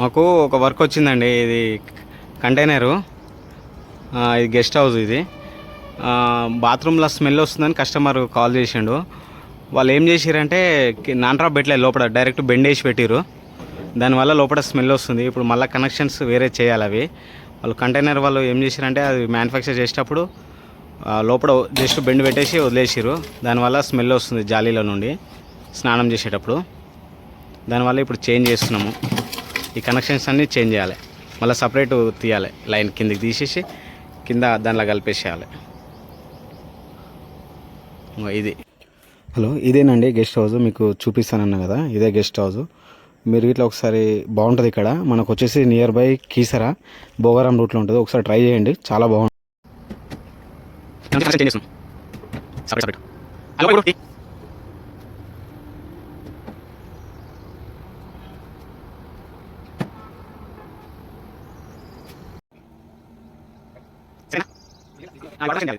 మాకు ఒక వర్క్ వచ్చిందండి ఇది కంటైనరు. ఇది గెస్ట్ హౌస్ ఇది. బాత్రూంలో స్మెల్ వస్తుందని కస్టమర్ కాల్ చేసిండు. వాళ్ళు ఏం చేసిరంటే నాన్ డ్రాప్ పెట్టలేదు లోపల డైరెక్ట్ బెండ్ వేసి పెట్టిరు దానివల్ల లోపల స్మెల్ వస్తుంది. ఇప్పుడు మళ్ళీ కనెక్షన్స్ వేరే చేయాలి అవి. వాళ్ళు కంటైనర్ వాళ్ళు ఏం చేసిరంటే అది మ్యానుఫ్యాక్చర్ చేసేటప్పుడు లోపల జస్ట్ బెండ్ పెట్టేసి వదిలేసిరు దానివల్ల స్మెల్ వస్తుంది జాలీలో నుండి స్నానం చేసేటప్పుడు. దానివల్ల ఇప్పుడు చేంజ్ చేస్తున్నాము. ఈ కనెక్షన్స్ అన్నీ చేంజ్ చేయాలి. మళ్ళీ సపరేట్ తీయాలి. లైన్ కిందికి తీసేసి కింద దానిలో కలిపేసేయాలి. ఇది. హలో ఇదేనండి గెస్ట్ హౌస్ మీకు చూపిస్తానన్నా కదా ఇదే గెస్ట్ హౌస్ మీరు ఇట్లా ఒకసారి బాగుంటుంది ఇక్కడ. మనకు వచ్చేసి నియర్ బై కీసరా భోగారం రూట్లో ఉంటుంది. ఒకసారి ట్రై చేయండి. చాలా బాగుంటుంది. Ah, guarda genial.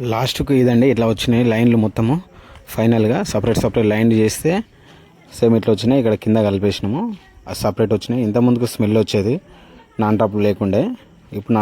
లాస్ట్కు ఇదండి ఇట్లా వచ్చినాయి లైన్లు మొత్తము. ఫైనల్గా సపరేట్ సపరేట్ లైన్లు చేస్తే సేమ్ ఇట్లా వచ్చినాయి. ఇక్కడ కింద కలిపేసినాము. అది సపరేట్ వచ్చినాయి. ఇంత ముందుకు స్మెల్ వచ్చేది. నాన్ టాప్ లేకుండే. ఇప్పుడు